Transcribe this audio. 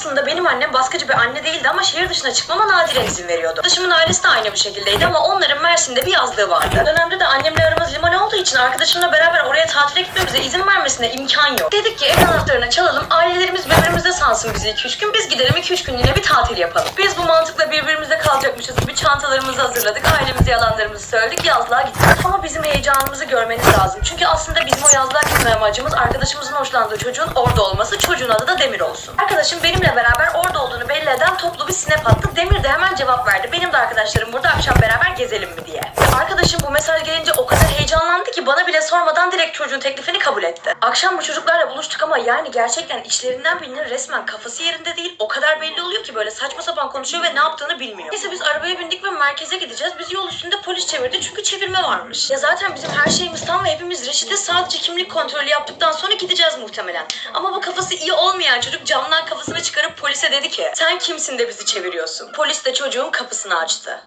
Aslında benim annem baskıcı bir anne değildi ama şehir dışına çıkmama nadiren izin veriyordu. Arkadaşımın ailesi de aynı bu şekildeydi ama onların Mersin'de bir yazlığı vardı. O dönemde de annemle aramız liman olduğu için arkadaşımla beraber oraya tatile gitmemize izin vermesine imkan yok. Dedik ki ev anahtarını çalalım, ailelerimiz birbirimizde sansın bizi 2-3 gün, biz gidelim 2-3 günlüğüne bir tatil yapalım. Biz bu mantıkla birbirimizde kalacakmışız gibi çantalarımızı hazırladık, ailemize yalanlarımızı söyledik, yazlığa gittik. Ama bizim heyecanımızı görmeniz lazım. Çünkü aslında bizim o yazlığa gitme amacımız arkadaşımızın hoşlandığı çocuğun orada olması, çocuğun adı da Demir olsun. Arkadaşım benimle beraber orada olduğunu belli eden toplu bir snap attı. Demir de hemen cevap verdi. Benim de arkadaşlarım burada akşam beraber gezelim mi diye. Arkadaşım bu mesaj gelince o kadar heyecanlandı ki bana bile sormadan direkt çocuğun teklifini kabul etti. Akşam bu çocuklarla buluştuk ama yani gerçekten içlerinden birinin resmen kafası yerinde değil. O kadar belli oluyor ki böyle saçma sapan konuşuyor ve ne yaptığını bilmiyor. Neyse biz arabaya bindik ve merkeze gideceğiz. Biz yol üstünde polis çevirdi çünkü çevirme varmış. Ya zaten bizim her şeyimiz tam ve hepimiz reşite sadece kimlik kontrolü yaptıktan sonra gideceğiz muhtemelen. Ama bu kafası iyi olmayan çocuk camdan kafasını çıkarıp polise dedi ki sen kimsin de bizi çeviriyorsun. Polis de çocuğun kapısını açtı.